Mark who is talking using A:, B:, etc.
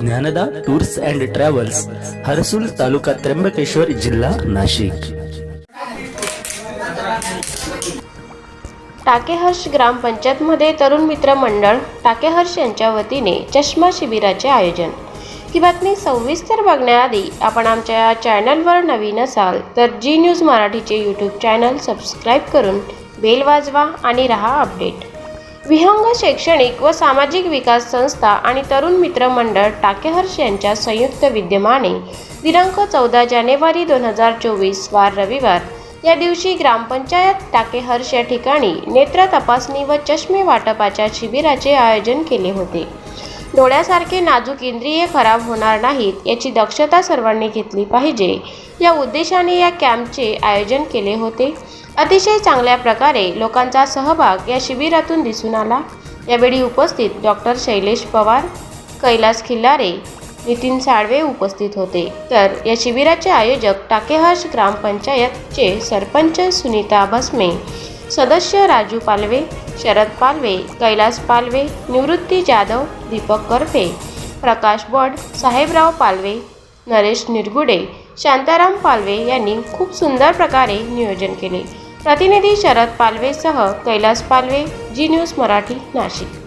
A: Gyanada tours and travels Harsul taluka Trimbakeshwar जिल्हा नाशिक.
B: टाकेहर्ष ग्रामपंचायतमध्ये तरुण मित्र मंडळ टाकेहर्ष यांच्या वतीने चष्मा शिबिराचे आयोजन. ही बातमी सविस्तर बघण्याआधी आपण आमच्या चॅनलवर नवीन असाल तर जी न्यूज मराठीचे यूट्यूब चॅनल सबस्क्राईब करून बेल वाजवा आणि रहा अपडेट. विहंग शैक्षणिक व सामाजिक विकास संस्था आणि तरुण मित्र मंडळ टाकेहर्ष यांच्या संयुक्त विद्यमाने दिनांक चौदा जानेवारी दोन हजार चोवीस वार रविवार या दिवशी ग्रामपंचायत टाकेहर्ष या ठिकाणी नेत्र तपासणी व चष्मे वाटपाच्या शिबिराचे आयोजन केले होते. डोळ्यासारखे नाजूक इंद्रिये खराब होणार नाहीत याची दक्षता सर्वांनी घेतली पाहिजे. या उद्देशाने या कॅम्पचे आयोजन केले होते. अतिशय चांगल्या प्रकारे लोकांचा सहभाग या शिबिरातून दिसून आला. यावेळी उपस्थित डॉक्टर शैलेश पवार कैलास खिल्लारे नितीन साळवे उपस्थित होते. तर या शिबिराचे आयोजक टाकेहर्ष ग्रामपंचायतचे सरपंच सुनीता भस्मे सदस्य राजू पालवे शरद पालवे कैलास पालवे निवृत्ती जाधव दीपक करपे प्रकाश बड साहेबराव पालवे नरेश निरगुडे शांताराम पालवे यांनी खूप सुंदर प्रकारे नियोजन केले. प्रतिनिधी शरद पालवेसह कैलास पालवे जी न्यूज मराठी नाशिक.